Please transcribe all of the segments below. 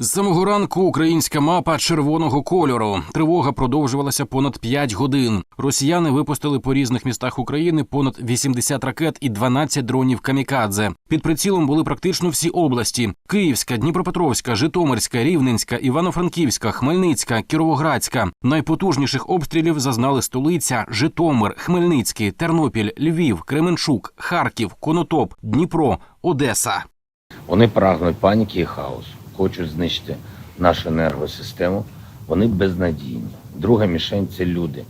З самого ранку українська мапа червоного кольору. Тривога продовжувалася понад 5 годин. Росіяни випустили по різних містах України понад 80 ракет і 12 дронів камікадзе. Під прицілом були практично всі області: Київська, Дніпропетровська, Житомирська, Рівненська, Івано-Франківська, Хмельницька, Кіровоградська. Найпотужніших обстрілів зазнали столиця, Житомир, Хмельницький, Тернопіль, Львів, Кременчук, Харків, Конотоп, Дніпро, Одеса. Вони прагнуть паніки і хаосу, хочуть знищити нашу енергосистему. Вони безнадійні. Друга мішень це люди.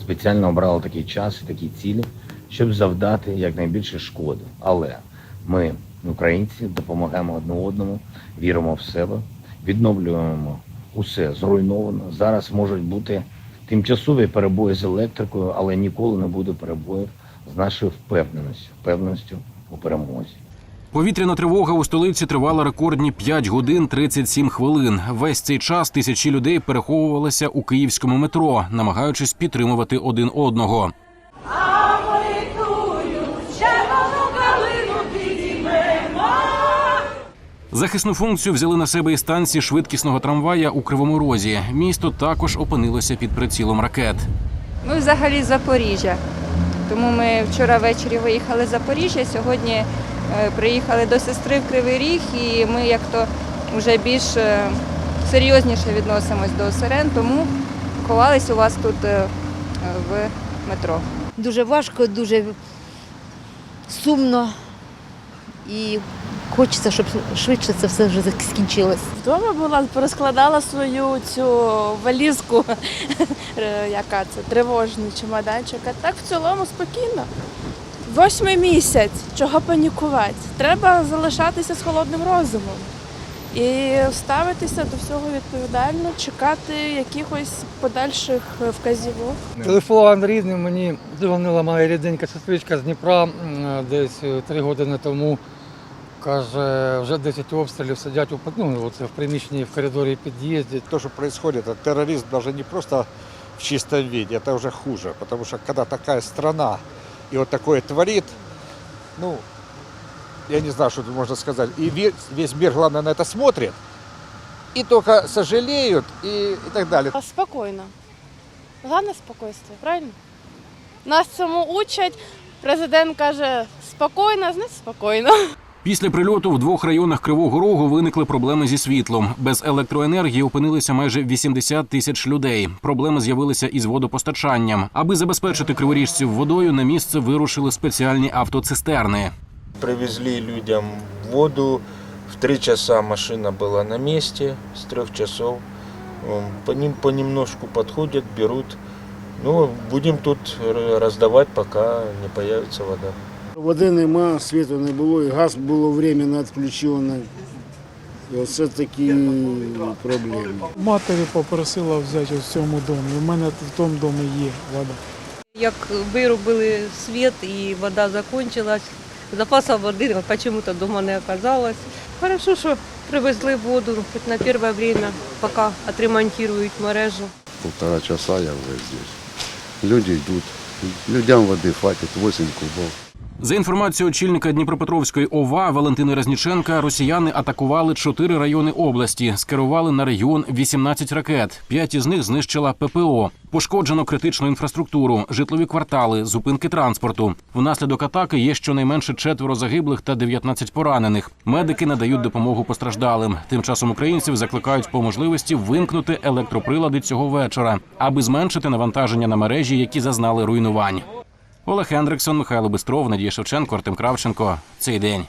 Спеціально обрали такий час і такі цілі, щоб завдати якнайбільше шкоди. Але ми, українці, допомагаємо одне одному, віримо в себе, відновлюємо усе зруйновано. Зараз можуть бути тимчасові перебої з електрикою, але ніколи не буде перебоїв з нашою впевненістю, впевненістю у перемозі. Повітряна тривога у столиці тривала рекордні 5 годин 37 хвилин. Весь цей час тисячі людей переховувалися у київському метро, намагаючись підтримувати один одного. Захисну функцію взяли на себе і станції швидкісного трамвая у Кривому Розі. Місто також опинилося під прицілом ракет. Ми взагалі з Запоріжжя. Тому ми вчора ввечері виїхали з Запоріжжя. Сьогодні приїхали до сестри в Кривий Ріг, і ми як то вже більш е, серйозніше відносимось до сирен, тому ховались у вас тут е, в метро. Дуже важко, дуже сумно і хочеться, щоб швидше це все вже скінчилось. Вдома була, порозкладала свою цю валізку, е, яка це тривожний чемоданчик. А так в цілому спокійно. Восьмий місяць, чого панікувати? Треба залишатися з холодним розумом і ставитися до всього відповідально, чекати якихось подальших вказівок. Телефон рідний, мені дзвонила моя рідненька сестричка з Дніпра десь е, три години тому. Каже, вже 10 обстрілів сидять у ну, оце в приміщенні в коридорі під'їзді. То, что происходит, это терроризм даже не просто в чистом виде, это уже хуже. Потому что когда такая страна и вот такое творит, ну, я не знаю, что тут можно сказать. И весь, весь мир, главное, на это смотрит. И только сожалеют и, и так далее. А Спокійно. Головне спокійствие, правильно? Нас цьому учать. Президент каже спокійно, значить спокійно. Після прильоту в двох районах Кривого Рогу виникли проблеми зі світлом. Без електроенергії опинилися майже 80 тисяч людей. Проблеми з'явилися із водопостачанням. Аби забезпечити криворіжців водою, на місце вирушили спеціальні автоцистерни. Привезли людям воду. В три часа машина была на месте, с трех часов. По ним понемножку подходят, берут. Ну, будем тут р- раздавать, пока не появится вода. Води нема, світу не було, і газ було временно відключено. І оце такі проблеми. Матері попросила взяти в цьому домі. У мене в тому домі є вода. Як виробили світ і вода закінчилась, запасу води чому-то вдома не оказалось. Хорошо, що привезли воду хоч на перше время, поки отремонтують мережу. полтора часа я уже здесь. Люди идут. Людям воды хватит 8 кубов. За інформацією очільника Дніпропетровської ОВА Валентини Разніченка, росіяни атакували чотири райони області, скерували на регіон 18 ракет. П'ять із них знищила ППО. Пошкоджено критичну інфраструктуру, житлові квартали, зупинки транспорту. Внаслідок атаки є щонайменше четверо загиблих та 19 поранених. Медики надають допомогу постраждалим. Тим часом українців закликають по можливості вимкнути електроприлади цього вечора, аби зменшити навантаження на мережі, які зазнали руйнувань. Олег Хендриксон, Михайло Бистров, Надія Шевченко, Артем Кравченко. Цей день.